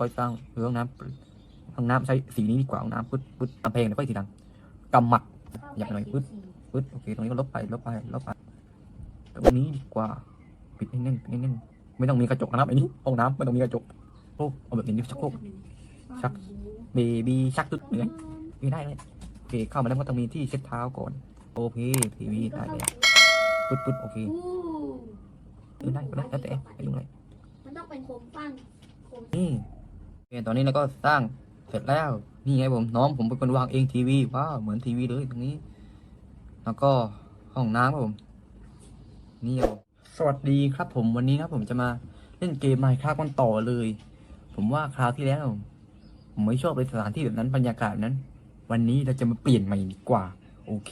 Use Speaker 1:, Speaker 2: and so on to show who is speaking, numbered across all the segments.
Speaker 1: ค่อยสร้างเรื่องน้ำห้องน้ำใช้สีนี้ดีกว่าห้องน้ำปึ๊ดปึ๊ดกำแพงเดี๋ยวค่อยสีดำกำหมัดอยากหน่อยปึ๊ดปึ๊ดโอเคตรงนี้ก็ลบไปลบไปลบไปตรงนี้ดีกว่าปิดให้แน่นปิดให้แน่นไม่ต้องมีกระจกนะครับไอ้นี่ห้องน้ำไม่ต้องมีกระจกโอ้เอาแบบนี้ชักโครกชักเบบีชักตุ๊ดเหนื่อยไม่ได้เลยโอเคเข้ามาแล้วก็ต้องมีที่เช็ดเท้าก่อนโอเคทีวีได้เลยปึ๊ดปึ๊ดโอเค
Speaker 2: อู้
Speaker 1: เออได้ก็ได้แล้วแต่ไม่ยุ่งเลย
Speaker 2: มันต้องเป็นโคมปั้นโคม
Speaker 1: นี่โอเค ตอนนี้เราก็สร้างเสร็จแล้ว นี่ไงผมน้องผมเป็นคนวางเองทีวีว้าวเหมือนทีวีเลยตรงนี้ แล้วก็ห้องน้ำครับผม นี่เอาสวัสดีครับผมวันนี้นะผมจะมาเล่นเกมไมค์คราฟกันต่อเลย ผมว่าคราวที่แล้ว ผมไม่ชอบเลยสถานที่แบบนั้นบรรยากาศนั้น วันนี้เราจะมาเปลี่ยนใหม่ดีกว่า โอเค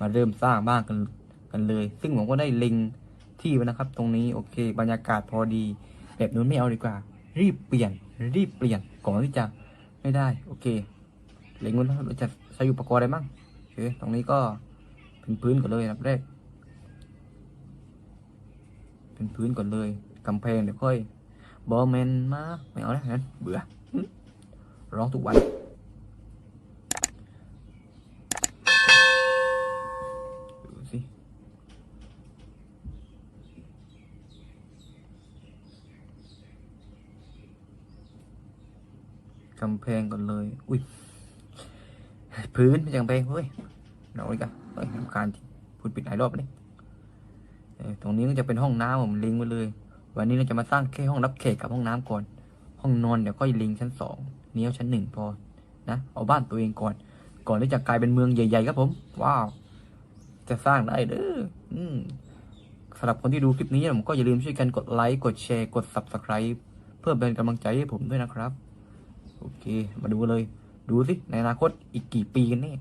Speaker 1: มาเริ่มสร้างบ้านกันกันเลย ซึ่งผมก็ได้เล็งที่ไว้นะครับ ตรงนี้โอเค บรรยากาศพอดี แบบนู้นไม่เอาดีกว่า รีบเปลี่ยน รีบเปลี่ยนก่อนที่จะไม่ได้ โอเคเล็งเงินเราจะใช้อุปกรณ์อะไรบ้างโอเคตรงนี้ก็เป็นพื้นก่อนเลยครับแรก เป็นพื้นก่อนเลยกำแพงเดี๋ยวค่อยบอแมนมาไม่เอาแล้วนั้นเบื่อร้องทุกวัน กำแพงก่อนเลย อุ้ย พื้นไม่ใช่กำแพงเฮ้ยเราอีกอะเฮ้ยรำคารพูดปิดหลายรอบแล้วนี่ตรงนี้ก็จะเป็นห้องน้ำผมลิงไว้เลย วันนี้เราจะมาสร้างแค่ห้องรับแขกกับห้องน้ำก่อน ห้องนอนเดี๋ยวค่อยลิงชั้นสองเนี้เอาชั้นหนึ่งพอ นะ เอาบ้านตัวเองก่อน ก่อนที่จะกลายเป็นเมืองใหญ่ ๆ ครับผม ว้าว จะสร้างได้เด้ออืมสำหรับคนที่ดูคลิปนี้ผมก็อย่าลืมช่วยกันกดไลค์ กดแชร์ กด subscribe เพื่อเป็นกำลังใจให้ผมด้วยนะครับ โอเค มาดูเลย ดูสิ ในอนาคตอีกกี่ปีกันแน่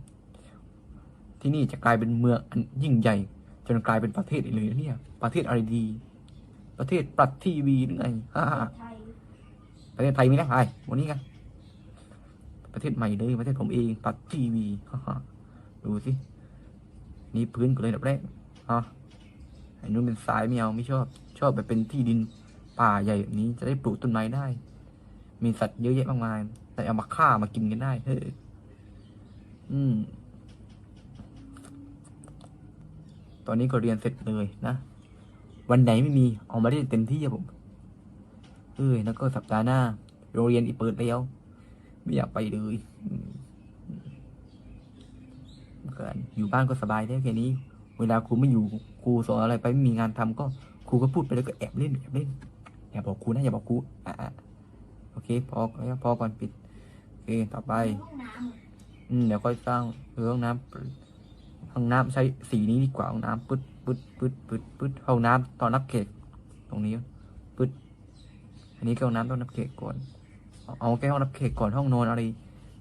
Speaker 1: ที่นี่จะกลายเป็นเมืองอันยิ่งใหญ่ จนกลายเป็นประเทศอีกเลยเนี่ย ประเทศอะไรดี ประเทศปรัดทีวีหรือไงฮ่าประเทศไทยมีนะไอ้วันนี้กัน ประเทศใหม่เลย ประเทศผมเองปรัดทีวีฮ่าดูสิ นี่พื้นก็เลยอันดับแรกอะไอ้นู้นเป็นทรายไม่เอาไม่ชอบ ชอบแบบเป็นที่ดินป่าใหญ่แบบนี้จะได้ปลูกต้นไม้ได้ มีสัตว์เยอะแยะมากมาย แต่เอามาฆ่ามากินกันได้ เฮ้ยอืม ตอนนี้ก็เรียนเสร็จเลยนะ วันไหนไม่มีเอามาเล่นเต็มที่อะผม เอ้ย แล้วก็สัปดาห์หน้า โรงเรียนอีกเปิดแล้ว ไม่อยากไปเลยอืมก็อยู่บ้านก็สบายได้แค่นี้ เวลาครูไม่อยู่ครูสอนอะไรไปไม่มีงานทำก็ครูก็พูดไปแล้วก็แอบเล่นแอบเล่นอย่าบอกครูนะอย่าบอกครูอะอะ โอเค พอแล้วพอก่อนปิด โอเค ต่อไป
Speaker 2: ห้องน้ำ
Speaker 1: อืม เดี๋ยวค่อยสร้างเรือห้องน้ำห้องน้ำใช้สีนี้ดีกว่าห้องน้ำปึ๊ดปึ๊ดปึ๊ดปึ๊ดปึ๊ดห้องน้ำตอนรับเขกตรงนี้ปึ๊ดอันนี้ก็ห้องน้ำตอนรับเขกก่อนเอาเอาแค่ห้องรับเขกก่อนห้องนอนอะไร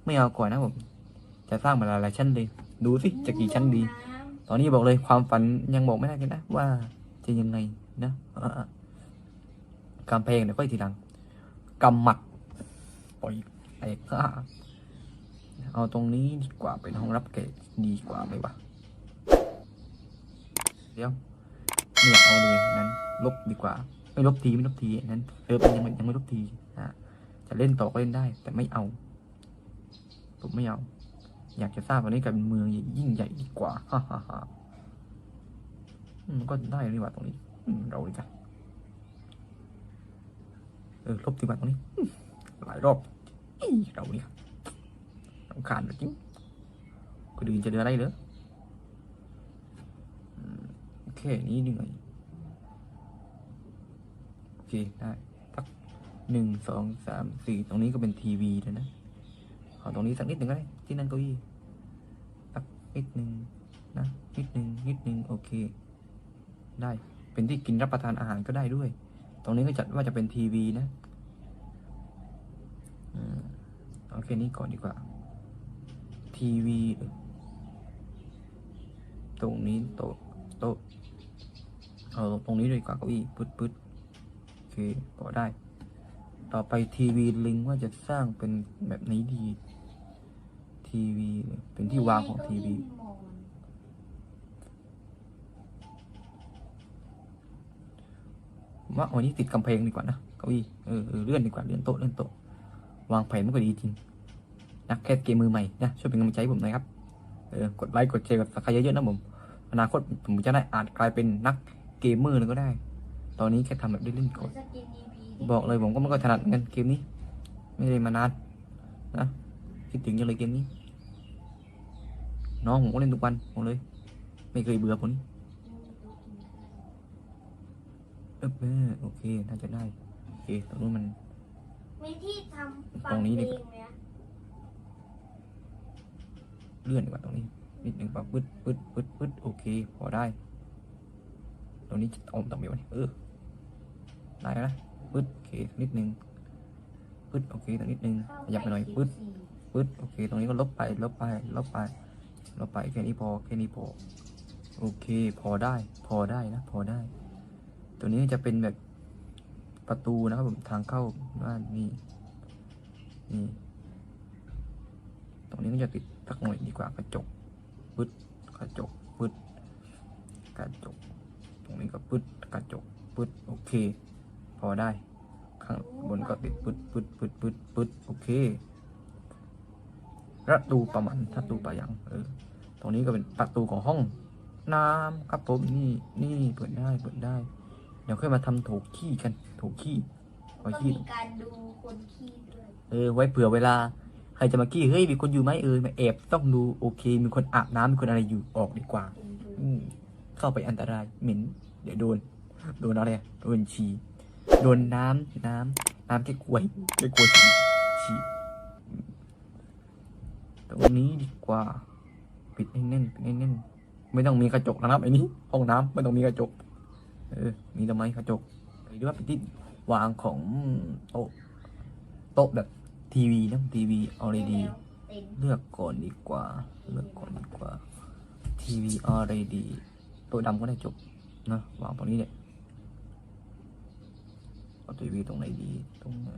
Speaker 1: ไม่เอาก่อนนะผม จะสร้างมาหลายๆชั้นเลย ดูสิจะกี่ชั้นดี ตอนนี้บอกเลยความฝันยังบอกไม่ได้เลยนะว่าจะยังไงนะอะๆกำแพงเดี๋ยวค่อยทีหลัง กำหมัดปล่อยไอ้ข้าเอาตรงนี้ดีกว่าเป็นห้องรับแขกดีกว่าไหมวะเดี๋ยวเนี่ยเอาเลยนั้น ลบดีกว่า ไม่ลบทีไม่ลบทีนั้นเออยังไม่ยังไม่ลบทีนะจะเล่นต่อก็เล่นได้ แต่ไม่เอาผมไม่เอา อยากจะสร้างตอนนี้กลายเป็นเมืองยิ่งใหญ่ดีกว่าฮ่าฮ่าฮ่าอืมก็ได้นี่หว่าตรงนี้ เราดีกัน เออลบดีกว่าตรงนี้ หลายรอบเราเนี่ยสำคัญจริงก็ดืนจะเดินได้เหรอโอเคนี้เหนื่อยโอเคได้สักหนึ่งสองสามสี่ตรงนี้ก็เป็นทีวีแล้วนะขอตรงนี้สักนิดหนึ่งก็ได้ที่นั่งเก้าอี้สักนิดหนึ่งนะนิดหนึ่งนิดหนึ่งโอเค ได้เป็นที่กินรับประทานอาหารก็ได้ด้วย ตรงนี้ก็จัดว่าจะเป็นทีวีนะอืมโอเคนี้ก่อนดีกว่า ทีวี ตรงนี้โต๊ะโต๊ะเออตรงนี้ดีกว่าเก้าอี้ปึ๊ดปึ๊ดโอเคก็ได้ ต่อไปทีวีลิงว่าจะสร้างเป็นแบบนี้ดี ทีวีเป็นที่วางของทีวี ว่าวันนี้ติดกำแพงดีกว่านะก้าอี้เออเลื่อนดีกว่าเลื่อนโต๊ะเลื่อนโต๊ะวางแผนมันก็ดีจริงนักแคสเกมมือใหม่นะช่วยเป็นกำลังใจผมหน่อยครับเออกดไลค์กดแชร์กดซับสไครต์เยอะๆนะผมอนาคตผมจะได้อาจกลายเป็นนักเกมเมอร์เลยก็ได้ ตอนนี้แค่ทำแบบเล่นๆก่อนบอกเลยผมก็ไม่ค่อยถนัดเหมือนเกมนี้ ไม่ได้มานานนะคิดถึงจังเลยเกมนี้ น้องผมก็เล่นทุกวันผมเลย ไม่เคยเบื่อผมนี่ เออเออโอเคน่าจะได้โอเคตรงนู้นมัน
Speaker 2: มีที่ทำฟั
Speaker 1: ตรงนี้ดิ
Speaker 2: เพลงไหมอะ
Speaker 1: เลื่อนดีกว่าตรงนี้นิดหนึ่งปะปึ๊ดปึ๊ดปึ๊ดปึ๊ดโอเค พอได้ ตรงนี้จะอมต่อไปวะเนี่ยเออได้แล้วนะปึ๊ดโอเคนิดหนึ่งปึ๊ดโอเคตรงนิดหนึ่งขยับไปหน่อยปึ๊ดปึ๊ดโอเค ตรงนี้ก็ลบไป ลบไป ลบไป ลบไป แค่นี้พอ แค่นี้พอ โอเค พอได้ พอได้นะ พอได้ ตัวนี้จะเป็นแบบประตูนะครับผมทางเข้าบ้านนี่นี่ตรงนี้ก็จะติดสักหน่อยดีกว่ากระจกปึ๊ดกระจกปึ๊ดกระจก ตรงนี้ก็ปึ๊ดกระจกปึ๊ดโอเค พอได้ ข้างบนก็ติดปึ๊ดปึ๊ดปึ๊ดปึ๊ดปึ๊ดโอเคประตูประมันประตูประยังเออตรงนี้ก็เป็นประตูของห้องน้ำครับผมนี่นี่เปิดได้เปิดได้ เดี๋ยวค่อยมาทำโถขี้กันโถขี้
Speaker 2: ก็
Speaker 1: ไว้ขี้
Speaker 2: มีการดูคนขี้ด้วย
Speaker 1: เออไว้เผื่อเวลา ใครจะมาขี้เฮ้ยมีคนอยู่ไหมเออมาแอบต้องดูโอเค มีคนอาบน้ำมีคนอะไรอยู่ออกดีกว่าอืมเข้าไปอันตรายเหม็น เดี๋ยวโดน โดนอะไรอะโดนฉี่โดนน้ำน้ำน้ำแก้กล้วยแก้กล้วยฉี่ฉี่อืมตรงนี้ดีกว่า ปิดแน่นๆปิดแน่นๆไม่ต้องมีกระจกนะครับไอ้นี้ห้องน้ำไม่ต้องมีกระจก เออ มีทำไมกระจกหรือว่าเป็นที่วางของโต๊ะโต๊ะแบบทีวีนะทีวีออเรดี
Speaker 2: เต็ม
Speaker 1: เลือกก่อนดีกว่า เลือกก่อนดีกว่าทีวีอะไรดีตัวดำก็ได้จบนะวางตรงนี้เนี่ยเอาทีวีตรงไหนดีตรงไหน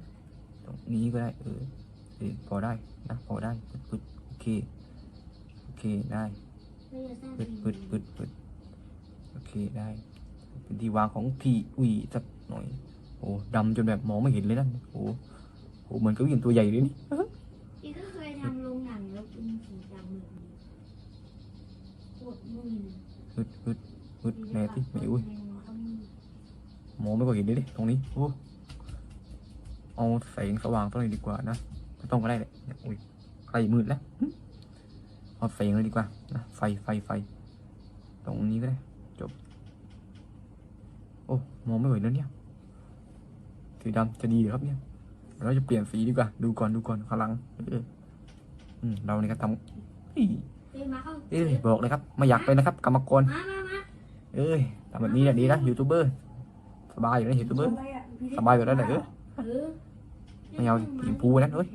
Speaker 1: ตรงนี้ก็ได้เออเออพอได้นะพอได้ปึ๊ดปึ๊ดโอเคโอเคได้
Speaker 2: ไม่จะสร้าง
Speaker 1: ปึ๊ดปึ๊ดปึ๊ดปึ๊ดโอเคได้ เป็นที่วางของทีวีสักหน่อย โอ้ดำจนแบบมองไม่เห็นเลยนั่นโอ้โหเหมือนเกับวิ่งตัวใหญ่เลยนี่
Speaker 2: พี่ก็เคยทำโรงหนังแล้วเป็นสีดำแบบนี้โคตรมึน
Speaker 1: ฮึดฮึดฮึดแน่ที่ไม่อุ้ย
Speaker 2: เขามี
Speaker 1: มองไม่ค่อยเห็นเลยดิตรงนี้โอ้เอาแสงสว่างตัวนี้ดีกว่านะไม่ต้องก็ได้เลยเนี่ยอุ้ยใกล้มืดแล้วหึเอาแสงเลยดีกว่านะไฟไฟไฟตรงนี้ก็ได้จบ โอ้มองไม่เห็นแล้วเนี่ย สีดำจะดีเหรอครับเนี่ยเราจะเปลี่ยนสีดีกว่า ดูก่อนดูก่อนข้างหลังเอออืมเราเนี่ยก็ทำเอ้ย
Speaker 2: เอ้ยมาเข้า
Speaker 1: เอ้ยบอกเลยครับ ไม่อยากเป็นนะครับ กรรมกร
Speaker 2: มามามา
Speaker 1: เอ้ยทำแบบนี้เนี่ยดีนะยูทูบเบอร์สบายอยู่นะยูทูบเบอร์สบายอยู่แล้วเนี่ยเออ
Speaker 2: เออ
Speaker 1: ไม่เอาสิสีชมพูนะเฮ้ย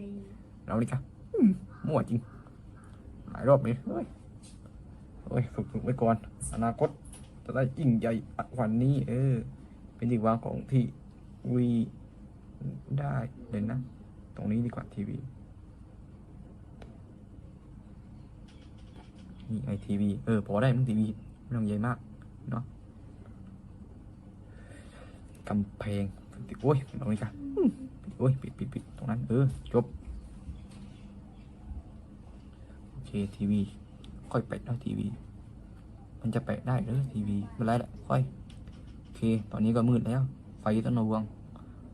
Speaker 1: เราดิครับอืมมั่วจริงหลายรอบนี้เฮ้ยเฮ้ยฝึกฝึกไว้ก่อนอนาคต จะได้ยิ่งใหญ่กว่านี้ เออ เป็นที่วางของที่วีได้เลยนะ ตรงนี้ดีกว่าทีวีนี่ไอทีวีเออ พอได้มั้งทีวีไม่ต้องใหญ่มากเนาะกำแพงโอ้ยตรงนี้กันโอ้ยปิดปิดปิดตรงนั้น เออ จบ โอเคทีวี ค่อยแปะได้ทีวี มันจะแปะได้เด้อทีวีไม่เป็นไรแหละค่อยโอเค ตอนนี้ก็มืดแล้ว ไฟต้องระวัง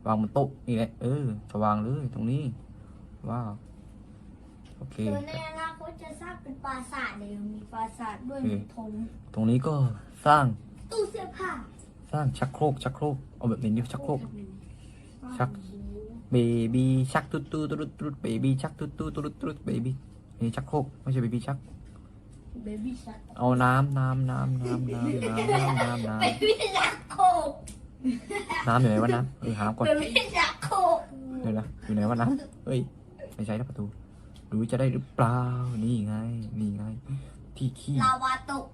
Speaker 1: วางบนโต๊ะนี่แหละเออสว่างเลยตรงนี้ว้าวโอเค
Speaker 2: เดี๋ยวในอนาคตจะสร้างเป็นปราสาทเลยมีปราสาทด้วย
Speaker 1: โอเค
Speaker 2: มีธง
Speaker 1: ตรงนี้ก็สร้าง
Speaker 2: ตู้เสื้อผ้า
Speaker 1: สร้างชักโครกชักโครกเอาแบบนี้ดิชักโครกชักเบบี้ชักตุ๊ดตุ๊ดตุ๊ดตุ๊ดเบบี้ชักตุ๊ดตุ๊ดตุ๊ดตุ๊ดเบบี้นี่ชักโครกไม่ใช่เบบี้ชัก
Speaker 2: เบบี้ชัก
Speaker 1: เอาน้ำน้ำน้ำน้ำน้ำน้ำน้ำน้ำน้
Speaker 2: เบบี้ชักโคกำ
Speaker 1: น้ำอยู่ไหนวะน้ำเออหาน้ำก่อน
Speaker 2: เบบี้ชักโคก
Speaker 1: เดี๋ยวนะอยู่ไหนวะน้ำเฮ้ยไม่ใช่นะประตูดูจะได้หรือเปล่านี่ไงนี่ไง ที่ขี้
Speaker 2: ลาวาตก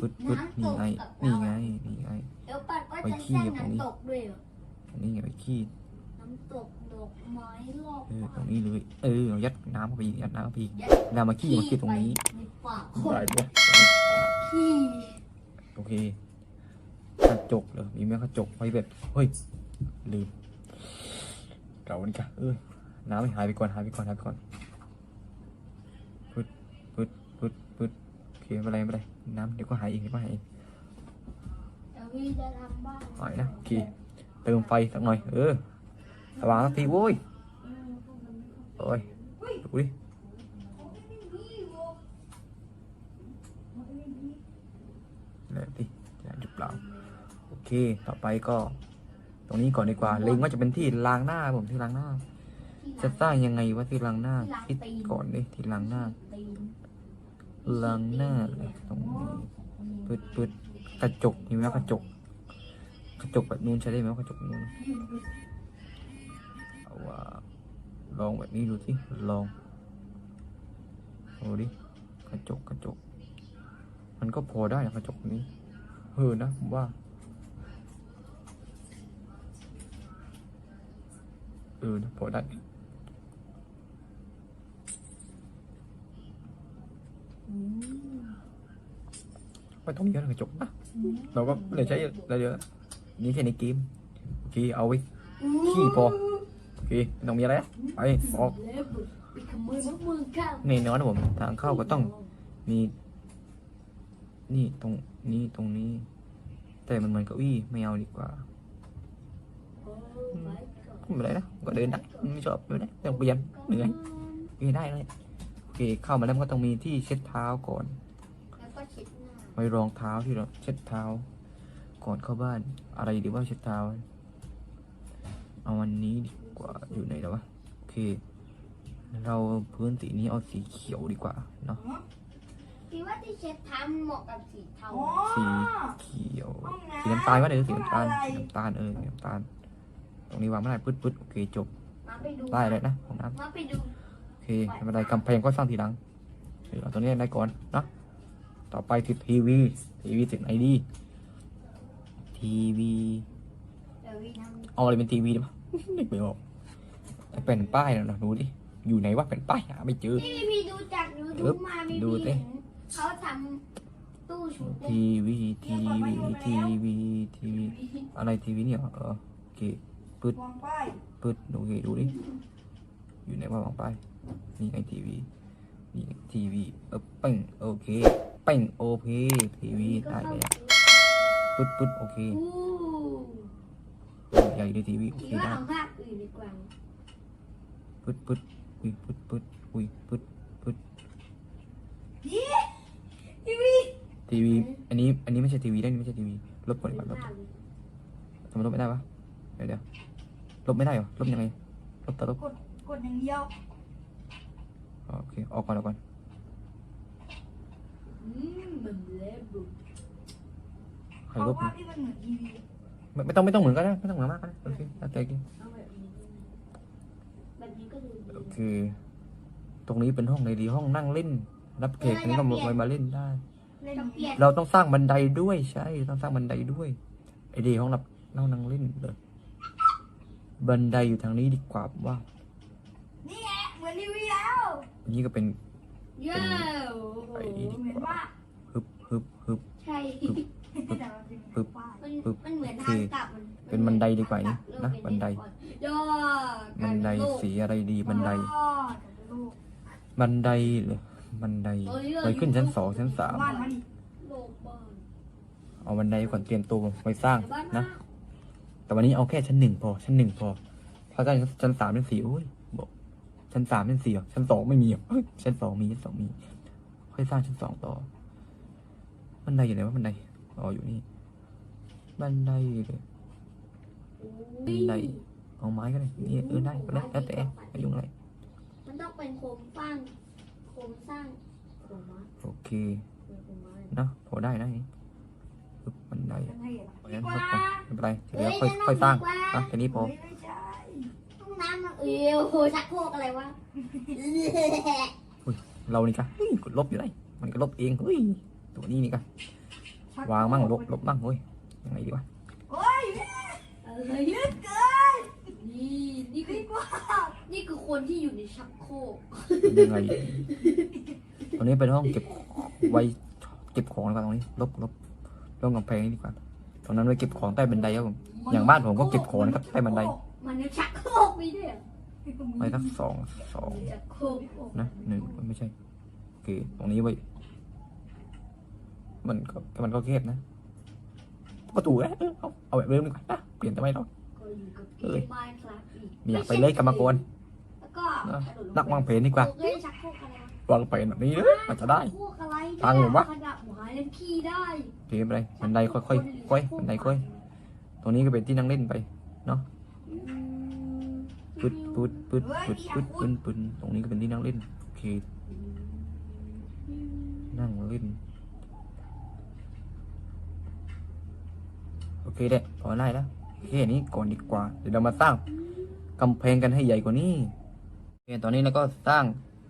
Speaker 1: ปึ๊ดปึ๊ดนี่ไงนี่ไงนี่ไง
Speaker 2: เดี๋ยวปัดก็
Speaker 1: ไป
Speaker 2: จะ
Speaker 1: ขี้
Speaker 2: สร้าง
Speaker 1: ตรงนี้
Speaker 2: น้ำตกด้วยเหรอ
Speaker 1: นี่ไงไปขี้
Speaker 2: น้ำตกดอ กไม้รอบ
Speaker 1: เออตรงนี้เลยเออเอายัดน้ำเข้าไปอีกยัดน้ำเข้าไปอีกแล้วมาขี้มาขี้ตรงนี้
Speaker 2: ในปากค
Speaker 1: ได้
Speaker 2: น
Speaker 1: ด้วย
Speaker 2: ขี้
Speaker 1: โอเคกระจกเหรอมีไหมกระจกไว้แบบเฮ้ยลืมเรานี่กะเออน้ำให้หายไปก่อนหายไปก่อนหายไปก่อนปึ๊ดปึ๊ดปึ๊ดปึ๊ดโอเคไม่เป็นไรไม่เป็นไรน้ำเดี๋ยวก็หายเองเดี๋ยวก็หายเอง
Speaker 2: เดี๋ยวพี่จะทำบ้าน
Speaker 1: หายนะโอเคเติมไฟสักหน่อย เออ สว่างสักทีโว้ยโอ้ยดูดิแล้วดิจะหยุดเปล่าโอเค ต่อไปก็ ตรงนี้ก่อนดีกว่า เล็งว่าจะเป็นที่ล้างหน้าผมที่ล้างหน้า จะสร้างยังไงว่าที่ล้างหน้า คิดก่อนดิที่ล้างหน้า ล้างหน้าเลยตรงนี้ปึ๊ดปึ๊ดกระจกมีไหมว่ากระจก กระจกแบบนู้นใช้ได้ไหมว่ากระจกนู้น ลองแบบนี้ดูสิลองดูดิกระจกกระจก มันก็พอได้นะกระจกนี้เออนะผมว่าเออนะพอได้ไม่ต้องมีกระจกนะเราก็เลยใช้อะไรเยอะนี่แค่ในเกมโอเคเอาไว้ขี้พอ โอเคไม่ต้องมีอะไรนะไปออก
Speaker 2: เล็บไปขโมยมะม่วงข้าว
Speaker 1: ในนอนนะผม ทางเข้าก็ต้องมี นี่ตรงนี้ตรงนี้ แต่มันเหมือนเก้าอี้ไม่เอาดีกว่า
Speaker 2: ไม่ก่อน
Speaker 1: ไม่เป็นไรนะก็เดินได้ไม่ชอบไม่เป็นไรไม่ต้องเปลี่ยนเหนื่อยโอเคได้เลยโอเคเข้ามาแล้วก็ต้องมีที่เช็ดเท้าก่อนไว้รองเท้าที่เราเช็ดเท้า ก่อนเข้าบ้าน อะไรดีว่าเช็ดเท้า เอาวันนี้ดี กว่าอยู่ไหนแล้ววะโอเค เราพื้นสีนี้เอาสีเขียวดีกว่าเนาะ
Speaker 2: พี่ว่าที่เช็ดเท้ามันเหมาะกับสีเทา
Speaker 3: อ๋อ
Speaker 1: สีเขียว
Speaker 3: ห้องน้ำ
Speaker 1: สีน้ำตาลวะเดี๋ยวสีน้ำตาล
Speaker 3: อะไร
Speaker 1: สีน้ำตาลเออสีน้ำตาล ตรงนี้วางไม่ได้ปึ๊ดปึ๊ดโอเคจบ
Speaker 2: มาไปดู
Speaker 1: ได้เลยนะของน้
Speaker 2: มาไปดูำ
Speaker 1: โอเคไม่เป็นไรกำแพงก็สร้างทีหลังเดี๋ยวเอาตัวนี้ได้ก่อนเนาะต่อไปติดทีวีทีวีติดไหนดีทีวี
Speaker 2: เดี๋ยวพี่ทำ
Speaker 1: เอาอะไรเป็นทีวีดีปะนึกไม่ออกไอ้ แผ่นป้ายนะดูดิ อยู่ไหนวะแผ่นป้ายหาไม่เจอ
Speaker 2: ที่พี่ดูจากยู
Speaker 1: เอิ
Speaker 2: ทู
Speaker 1: บบ
Speaker 2: มาพี่
Speaker 1: ดูสิ
Speaker 2: เห็นเขาทำตู้ชุดเล็ก
Speaker 1: ทีวีทีวีทีวีทีวีอะไรทีวีเนี่ยเหรอเออโอเค
Speaker 3: วางป้าย
Speaker 1: ปึ๊ดโอเคดูดิ อยู่ไหนว่าวางป้ายนี่ไงทีวีนี่ทีวีเออเป้งโอเคเป้งโอเคทีวีได้เลยปึ๊ดปึ๊ดโอเค
Speaker 2: อู้
Speaker 1: เออใหญ่เลยทีวีโอเค
Speaker 2: พี่ว่า
Speaker 1: ได้
Speaker 2: เอาภาพอื่นดีกว่า
Speaker 1: ปึ๊ดปึ๊ดอุ้ยปึ๊ดปึ๊ดอุ้ยปึ๊ดปึ๊ด
Speaker 3: ทีวี
Speaker 1: ทีวี อันนี้ อันนี้ไม่ใช่ทีวีได้นี่ไม่ใช่ทีวี ลบก่อนดีกว่าลบทำไมลบไม่ได้วะ เดี๋ยวเดี๋ยวลบไม่ได้เหรอ ลบยังไง ลบแต่ลบ
Speaker 3: กด กดอย่างเดียว
Speaker 1: โอเค ออกก่อนออกก่อน
Speaker 2: อืมมันเล็บบุ
Speaker 1: ใคร
Speaker 3: เพ
Speaker 1: ล
Speaker 3: ราะ
Speaker 1: บ
Speaker 3: ว่าที่มันเหมือนทีวี
Speaker 1: ไม่ไม่ต้องไม่ต้องเหมือนกันนะไม่ต้องเหมือนมากนะโอเคแล้วแต่กิน
Speaker 2: เอาแบบนี้แบบนี้ก็ดูดี
Speaker 1: โอเคตรงนี้เป็นห้องไหนดีห้องนั่งเล่น รับแขกอันนี้ก็มามาเล่นได้
Speaker 3: เล่น
Speaker 2: จะเปลี่ยน
Speaker 1: เราต้องสร้างบันไดด้วยใช่ต้องสร้างบันไดด้วยไอเดียห้องรับนั่งนั่งเล่นเลยบันไดอยู่ทางนี้ดีกว่าผมว่า
Speaker 3: นี่แหละเหมือนทีวีแล้ว
Speaker 1: อันนี้ก็เป็น
Speaker 2: เย้โอ้โห
Speaker 1: ไอ้นี่
Speaker 3: เหมือนว่า
Speaker 1: ฮึบฮึบฮึบ
Speaker 2: ใช่
Speaker 3: แต่มันเป็นป้าย
Speaker 2: มัน
Speaker 1: ปึ๊บ
Speaker 2: มันเหมือน
Speaker 1: โอ
Speaker 2: ทา
Speaker 1: เค
Speaker 2: งกลับมัน
Speaker 1: เป็นบันไดดีกว่านี่นะบันได
Speaker 2: ยอด
Speaker 1: บันไดสีอะไรดีบันได
Speaker 3: อ๋อแต่เป็นลูก
Speaker 1: บันไดเหรอบันไดไปขึ้นชั้นสองชั้นสาม
Speaker 3: บ้านมัน
Speaker 2: โลกบ้าน
Speaker 1: เอาบันไดก่อนเตรียมตัวไว้สร้าง
Speaker 2: บ้าน
Speaker 1: นะแต่วันนี้เอาแค่ชั้นหนึ่งพอ ชั้นหนึ่งพอถ้าได้ชั้นสามชั้นสี่โอ้ยบอกชั้นสามชั้นสี่เหรอชั้นสองไม่มีเหรอเอ้ยชั้นสองมีชั้นสองมี ค่อยสร้างชั้นสองต่อบันไดอยู่ไหนวะบันไดอ๋ออยู่นี่บันไดเลยบัน ไดเอาไม้ก็ได้นี่เออได้ก็ได้แล้วแต่ไม่ยุ่งอะไร
Speaker 2: มันต้องเป็นโครงสร้างโครงสร้างโครงไม้
Speaker 1: โอเค
Speaker 2: เป็นโครงไม้
Speaker 1: นะพอได้นะนี่ปึ๊บบันได
Speaker 3: เป็นไงล่ะ
Speaker 1: เอางั้นลบก่อนไม่เป็นไรเดี๋ยวค่อยค่อยสร้างนะแค่นี้พอ
Speaker 3: เฮ้ยไม่ใช่
Speaker 2: ห้องน้ำมันเอวโหชักโครกอะไรวะ
Speaker 1: เรานี่กะเฮ้ยกดลบอยู่ไหนมันก็ลบเองเฮ้ยตัวนี้นี่กะวางมั่งลบลบมั่งเฮ้ยยังไงดีวะ
Speaker 3: โอ้ย
Speaker 2: เอ้ย
Speaker 3: ยึดเกิน
Speaker 2: นี่นี่คือ
Speaker 3: ดีกว่า
Speaker 2: นี่คือคนที่อยู่ในชักโครก
Speaker 1: ยังไงดีตรงนี้เป็นห้องเก็บไว้เก็บของดีกว่าตรงนี้ ลบลบลงกำแพงนี่ดีกว่าตรงนั้นไว้เก็บของใต้บันไดครับผมอย่างบ้านผมก็เก็บของนะครับใต้บันได
Speaker 3: โมั
Speaker 2: นจะชักโครกไปด้วยเหรอ
Speaker 1: ไปสักสองสอง
Speaker 2: ชักโครก
Speaker 1: นะหนึ่งไม่ใช่โอเคตรงนี้ไว้ มันก็มันก็แคบนะ ก็ถูกนะเออเอาเอาแบบเดิมดีกว่านะเปลี่ยนทำไมเรา
Speaker 2: ก็อยู่กับ
Speaker 1: เอ้ย
Speaker 2: บ้านครับอีก
Speaker 1: ไม่อยากไปเลยกรรมกร
Speaker 2: แล้วก็
Speaker 1: นะ
Speaker 2: กระโดดลงไป
Speaker 1: นักวางแผนดีกว่า
Speaker 2: เอ้ยชักโครกอะไรวะ
Speaker 1: วางแผนแบบนี้เลยมันจะได้
Speaker 2: ชักโครกอะไร
Speaker 1: ฟังผมวะ
Speaker 2: ขนาดหมาเล่นขี้ได้
Speaker 1: โอเคไม่เป็นไรบันไดค่อยค่อยค่อยบันไดค่อย ตรงนี้ก็เป็นที่นั่งเล่นไป
Speaker 2: อืม
Speaker 1: ปึดปึดปึดปึดปึดปึดปึดตรงนี้ก็เป็นที่นั่งเล่นโอเคนั่งเล่น อเคเด็พอได้แล้วแค่นี้ก่อนดีกว่า เดี๋ยวเรามาสร้างกำแพงกันให้ใหญ่กว่านี้โอเคตอนนี้เราก็สร้าง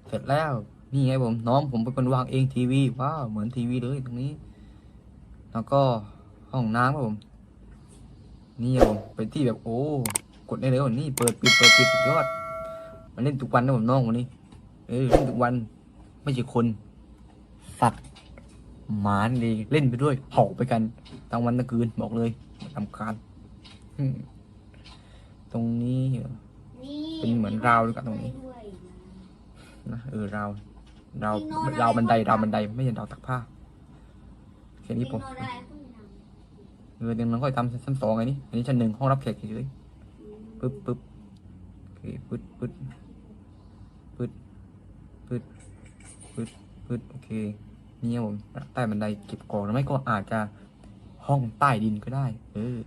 Speaker 1: เสร็จแล้ว นี่ไงผมน้องผมเป็นคนวางเองทีวีว้าวเหมือนทีวีเลยตรงนี้ แล้วก็ห้องน้ำครับผม นี่ครับผมเป็นที่แบบโอ้กดได้เลยวันนี้เปิดปิดเปิดปิดสุดยอด มันเล่นทุกวันนะผมน้องคนนี้ เออเล่นทุกวันไม่ใช่คนสัตว์หมาดีเล่นไปด้วยเห่าไปกัน ทั้งวันทั้งคืนบอกเลยทำคาญอืมตรงนี้เป็นเหมือนราวด้วยกันตรงนี้
Speaker 2: นะ
Speaker 1: เออราวราว
Speaker 2: รา
Speaker 1: วบันไดราวบันไดไม่ใช่ราวตักผ้าแค่นี้ผม
Speaker 2: มีโนอะไรพวกนี้นะ
Speaker 1: เออเดี๋ยวเราค่อยทำชั้นสองไงนี่อันนี้ชั้นหนึ่งห้องรับแขกเฉยปึ๊บปึ๊บโอเคปึ๊ดปึ๊ดปึ๊ดปึ๊ดปึ๊ดปึ๊ดโอเคนี่ครับผมใต้บันไดเก็บของหรือไม่ก็อาจจะ ห้องใต้ดินก็ได้ เออ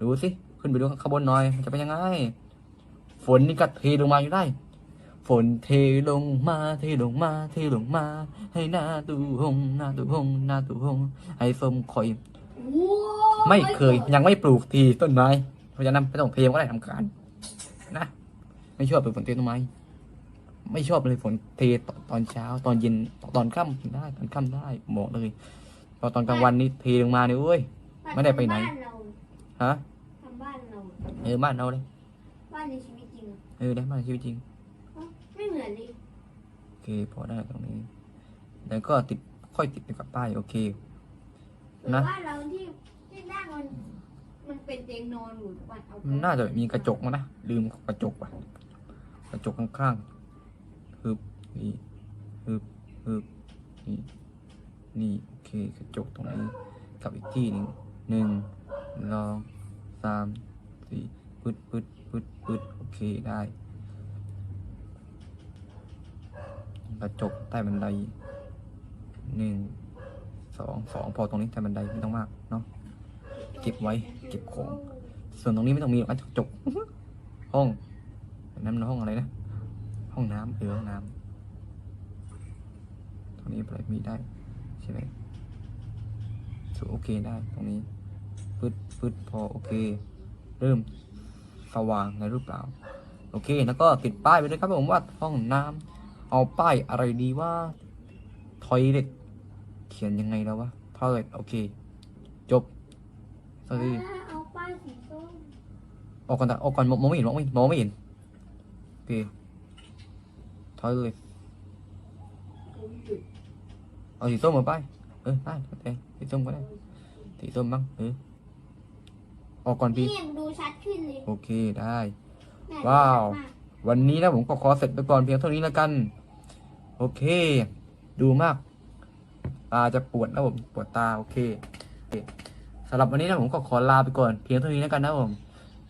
Speaker 1: ดูสิขึ้นไปดูข้างบนหน่อย มันจะเป็นยังไง ฝนนี่ก็เทลงมาอยู่ได้ ฝนเทลงมาเทลงมาเทลงมา ให้หน้าตูหงหน้าตูหงหน้าตูหงให้ส้มคอย
Speaker 2: ว้าว
Speaker 1: ไม่เคยยังไม่ปลูกทีต้นไม้เพราะฉะนั้นไม่ต้องเทมก็ได้ทำการนะไม่ชอบเป็นฝนเทต้นไม้ไม่ชอบเลยฝนเทตตอนเช้า ตอนเย็นตอนค่ำได้ตอนค่ำได้บอกเลย พอตอนกลางวันนี่เทลงมาเนี่ยเว้ย ไม่ได้ไปไหน
Speaker 2: บ้านเรา
Speaker 1: ฮะ
Speaker 2: ทำบ้านเรา
Speaker 1: เออบ้านเราเลย
Speaker 2: บ้านในชีวิตจริงอะ
Speaker 1: เออได้บ้านชีวิตจริง
Speaker 2: เอ้าไม่เหมือนเลย
Speaker 1: โอเคพอได้ตรงนี้ แล้วก็ติดค่อยติดกับป้ายโอเค
Speaker 2: หรือ
Speaker 1: นะ
Speaker 2: ว่าเราที่ที่นั่งมันมันเป็นเตียงนอนอยู่ทุกวันเอา
Speaker 1: มันน่าจะมีกระจกมั้งนะลืมกระจกว่ะ กระจกข้างๆฮึบนี่ฮึบฮึบนี่นี่โอเค กระจกตรงนี้กับอีกที่หนึ่งหนึ่งสองสามสี่ปึ๊ดปึ๊ดปึ๊ดปึ๊ดโอเคได้ กระจกใต้บันไดหนึ่งสองสองพอตรงนี้ใต้บันไดไม่ต้องมากเนาะเก็บไว้เก็บของ ส่วนตรงนี้ไม่ต้องมีหรอกกระจกห้องน้ำห้องอะไรนะ ห้องน้ำเออห้องน้ำตรงนี้อะไรมีได้ใช่ไหม สูโอเคได้ตรงนี้พืดพืดพอโอเค เริ่มสว่างในรือเปล่า โอเค แล้วก็ติดป้ายไปด้วยครับผมว่าห้องน้ำเอาป้ายอะไรดีว่าทอยเล็ตเขียนยังไงแล้ววะทอยเล็ตโอเค จบสวัสดี
Speaker 2: อ่าเอาป้ายสีส้ม
Speaker 1: ออกก่อนตออกก่อนมองไม่เห็นมองไม่มองไม่เห็นโอเคถอยเลยเอาสีส้มมาไปเออได้โอเค สีส้มก็ได้ สีส้มบ้างเออออกก่อนพี่
Speaker 2: นี่ยังดูชัดขึ้นเลย
Speaker 1: โอเคได้
Speaker 2: แม่
Speaker 1: ว้าว
Speaker 2: ดูชัดมก
Speaker 1: วันนี้นะผมก็ขอเสร็จไปก่อนเพียงเท่านี้แล้วกัน โอเค ดูมากตาจะปวดนะผมปวดตาโอเคโอเคสำหรับวันนี้นะผมก็ขอลาไปก่อนเพียงเท่านี้แล้วกันนะผม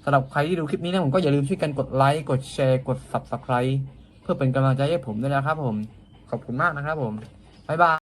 Speaker 1: สำหรับใครที่ดูคลิปนี้นะผมก็อย่าลืมช่วยกันกดไลค์กดแชร์กด subscribe เพื่อเป็นกำลังใจให้ผมด้วยนะครับผม ขอบคุณมากนะครับผมบ๊ายบาย